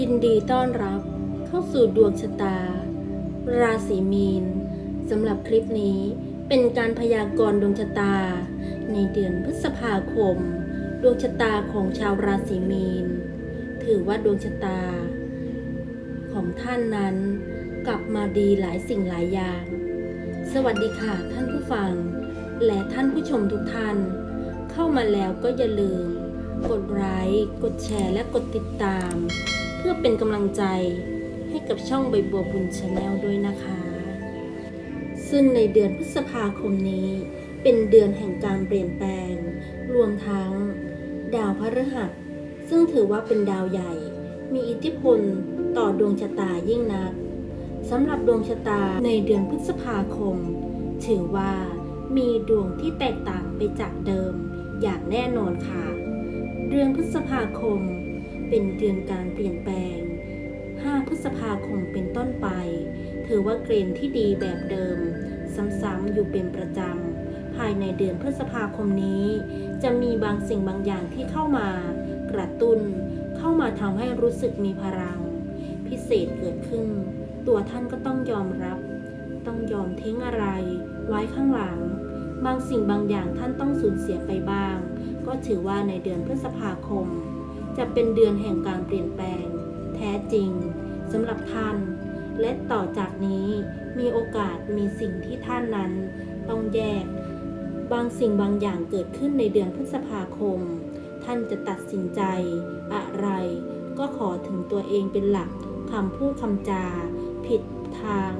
ยินดีต้อนรับเข้าสู่ดวงชะตา ราศีมีนสำหรับคลิปนี้เป็นการพยากรณ์ดวงชะตา ในเดือนพฤษภาคม ดวงชะตาของชาวราศีมีน ถือว่าดวงชะตา ของท่านนั้นกลับมาดีหลายสิ่งหลายอย่าง สวัสดีค่ะท่านผู้ฟัง และท่านผู้ชมทุกท่าน เข้ามาแล้วก็อย่าลืม กดไลค์กดแชร์และกดติดตาม พื่อเป็นกำลังใจให้กับช่องใบบัวบุญชาแนลด้วยนะคะ ซึ่งในเดือนพฤษภาคมนี้ เป็นเดือนแห่งการเปลี่ยนแปลง รวมทั้ง ดาวพฤหัส ซึ่งถือว่าเป็นดาวใหญ่ มีอิทธิพลต่อดวงชะตายิ่งนักสำหรับดวงชะตาในเดือนพฤษภาคม ถือว่ามีดวงที่แตกต่างไปจากเดิมอย่างแน่นอนค่ะ เดือนพฤษภาคม เป็นเดือนการเปลี่ยนแปลง 5 พฤษภาคมเป็นต้นไป ถือว่าเกรนที่ดีแบบเดิม ซ้ำๆอยู่เป็นประจำ ภายในเดือนพฤษภาคมนี้ จะมีบางสิ่งบางอย่างที่เข้ามากระตุ้น เข้ามาทำให้รู้สึกมีพลัง พิเศษเกิดขึ้น ตัวท่านก็ต้องยอมรับ ต้องยอมทิ้งอะไร ไว้ข้างหลัง บางสิ่งบางอย่างท่านต้องสูญเสียไปบ้าง ก็ถือว่าในเดือนพฤษภาคม จะเป็นเดือนแห่งการเปลี่ยนแปลง แท้จริงสำหรับท่าน และต่อจากนี้มีโอกาสมีสิ่งที่ท่านนั้นต้องแยก บางสิ่งบางอย่างเกิดขึ้นในเดือนพฤษภาคม ท่านจะตัดสินใจ อะไร ก็ขอถึงตัวเองเป็นหลักคำพูดคำจา ผิดทาง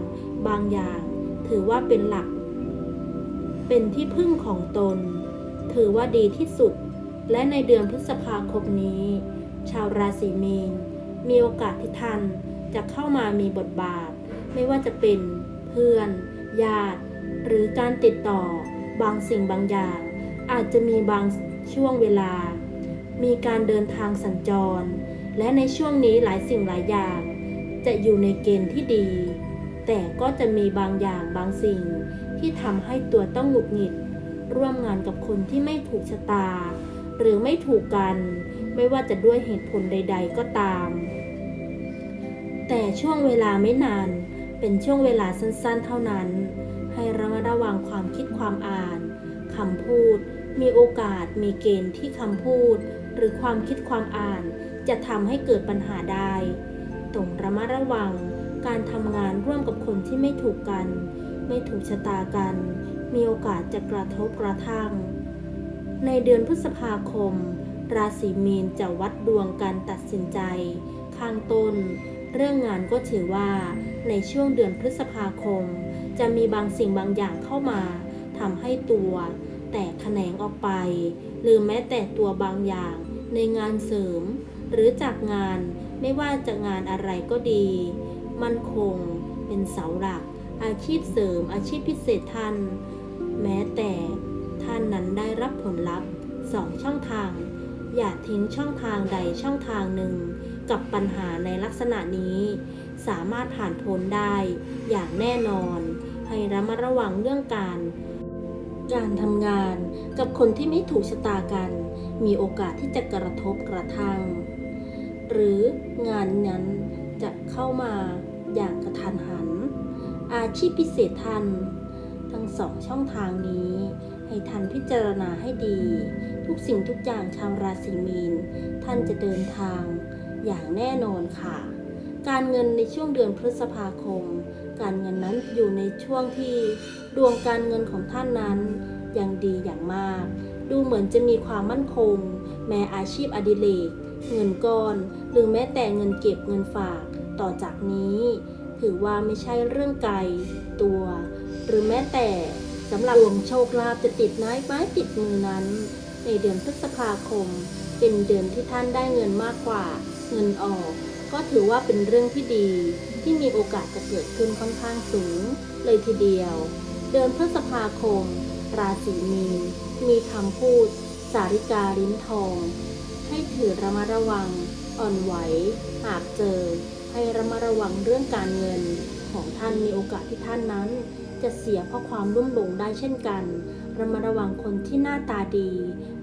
บางอย่าง ถือว่าเป็นหลัก เป็นที่พึ่งของตน ถือว่าดีที่สุด และในเดือนพฤษภาคมนี้ ชาวราศีมีน มีโอกาสที่ท่านจะเข้ามามีบทบาท ไม่ว่าจะเป็นเพื่อน ญาติ หรือการติดต่อ บางสิ่งบางอย่าง อาจจะมีบางช่วงเวลา มีการเดินทางสัญจร และในช่วงนี้หลายสิ่งหลายอย่าง จะอยู่ในเกณฑ์ที่ดี แต่ก็จะมีบางอย่างบางสิ่งที่ทำให้ตัวต้องหงุดหงิด ร่วมงานกับคนที่ไม่ถูกชะตา หรือไม่ถูกกัน ไม่ว่าจะด้วยเหตุผลใด ๆ ก็ตาม แต่ช่วงเวลาไม่นาน เป็นช่วงเวลาสั้นๆ เท่านั้น ให้ระมัดระวังความคิดความอ่านคำพูด มีโอกาสมีเกณฑ์ที่คำพูด หรือความคิดความอ่านจะทำให้เกิดปัญหาได้ตรงระมัดระวังการทำงานร่วมกับคนที่ไม่ถูกกัน ไม่ถูกชะตากัน มีโอกาสจะกระทบกระทั่ง ในเดือนพฤษภาคม ราศีมีนจะวัดดวงการตัดสินใจ ข้างต้น เรื่องงานก็ถือว่าในช่วงเดือนพฤษภาคม จะมีบางสิ่งบางอย่างเข้ามาทำให้ตัวแตกแขนงออกไป หรือแม้แต่ตัวบางอย่างในงานเสริม หรือจากงานไม่ว่าจะงานอะไรก็ดี มั่นคง เป็นเสาหลัก อาชีพเสริมอาชีพพิเศษท่าน แม้แต่ ท่านนั้นได้รับผลลัพธ์สองช่องทาง อย่าทิ้งช่องทางใดช่องทางหนึ่ง กับปัญหาในลักษณะนี้ สามารถผ่านพ้นได้อย่างแน่นอน ให้ระมัดระวังเรื่องการ การทำงานกับคนที่ไม่ถูกชะตากัน มีโอกาสที่จะกระทบกระทั่ง หรืองานนั้นจะเข้ามาอย่างกระทันหัน อาชีพพิเศษทัน ทั้งสองช่องทางนี้ ให้ท่านพิจารณาให้ดี ทุกสิ่งทุกอย่างชาวราศีมีน ท่านจะเดินทางอย่างแน่นอนค่ะ การเงินในช่วงเดือนพฤษภาคม การเงินนั้นอยู่ในช่วงที่ดวงการเงินของท่านนั้นยังดีอย่างมาก ดูเหมือนจะมีความมั่นคง แม้อาชีพอดิเรกเงินก้อน หรือแม้แต่เงินเก็บเงินฝากต่อจากนี้ ถือว่าไม่ใช่เรื่องไกลตัว หรือแม้แต่ สำหรับดวงโชคลาภจะติดไม้ไม้ติดมือนั้น ในเดือนพฤษภาคม เป็นเดือนที่ท่านได้เงินมากกว่า เงินออก ก็ถือว่าเป็นเรื่องที่ดี ที่มีโอกาสจะเกิดขึ้นค่อนข้างสูง เลยทีเดียว เดือนพฤษภาคม ราศีมีนมีคำพูด สาริกาลิ้นทอง ให้ถือระมัดระวัง อ่อนไหว หากเจอ ให้ระมัดระวังเรื่องการเงินของท่านมีโอกาสที่ท่านนั้น จะเสียเพราะความลุ่มหลงได้เช่นกันระมัดระวังคนที่หน้าตาดี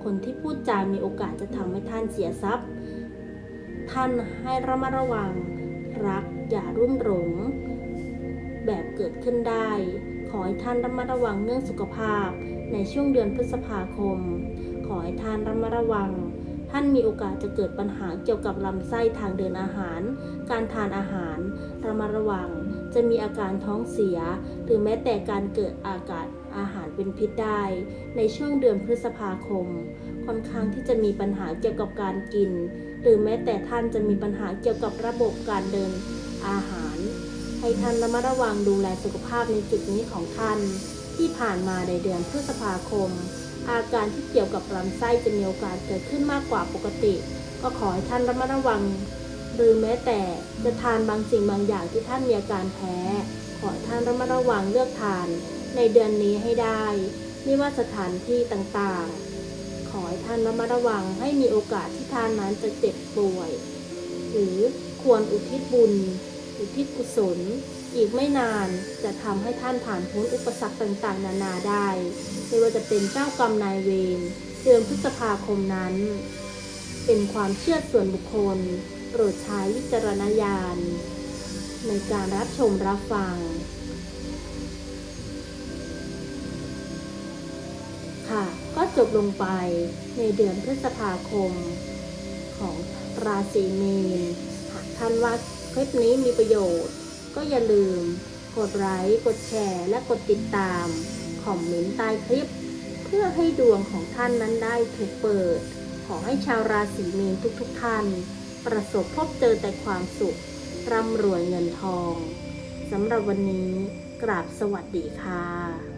คนที่พูดจามีโอกาสจะทำให้ท่านเสียทรัพย์ ท่านให้ระมัดระวัง รักอย่ารุ่มหลง แบบเกิดขึ้นได้ ขอให้ท่านระมัดระวังเรื่องสุขภาพ ในช่วงเดือนพฤษภาคม ขอให้ท่านระมัดระวัง ท่านมีโอกาสจะเกิดปัญหาเกี่ยวกับลำไส้ทางเดินอาหาร การทานอาหารระมัดระวัง จะมีอาการท้องเสีย หรือแม้แต่การเกิดอากาศอาหารเป็นพิษได้ ในช่วงเดือนพฤษภาคม ค่อนข้างที่จะมีปัญหาเกี่ยวกับการกิน หรือแม้แต่ท่านจะมีปัญหาเกี่ยวกับระบบการเดินอาหาร ให้ท่านระมัดระวังดูแลสุขภาพในจุดนี้ของท่าน ที่ผ่านมาในเดือนพฤษภาคม อาการที่เกี่ยวกับลำไส้จะมีโอกาสเกิดขึ้นมากกว่าปกติ ก็ขอให้ท่านระมัดระวัง หรือแม้แต่จะทานบางสิ่งบางอย่างที่ท่านมีอาการแพ้ ขอท่านระมัดระวังเลือกทานในเดือนนี้ให้ได้ ไม่ว่าสถานที่ต่างๆ ขอให้ท่านระมัดระวังให้มีโอกาสที่ท่านนั้นจะเจ็บป่วย หรือควรอุทิศบุญ อุทิศกุศล อีกไม่นานจะทำให้ท่านผ่านพ้นอุปสรรคต่างๆ นานาได้ ไม่ว่าจะเป็นเจ้ากรรมนายเวรเดือนพฤษภาคมนั้น เป็นความเชื่อส่วนบุคคล ปรดใช้วิจารณญาณ ในการรับชมรับฟัง ค่ะก็จบลงไปในเดือนพฤษภาคม ของราศีเมีนหากท่านว่าคลิปนี้มีประโยชน์ ก็อย่าลืม กดไลค์กดแชร์และกดติดตามคอมเมนต์ใต้คลิป เพื่อให้ดวงของท่านนั้นได้ถูกเปิด ขอให้ชาวราศีเมีนทุกๆท่าน ประสบพบเจอแต่ความสุข ร่ำรวยเงินทอง สำหรับวันนี้กราบสวัสดีค่ะ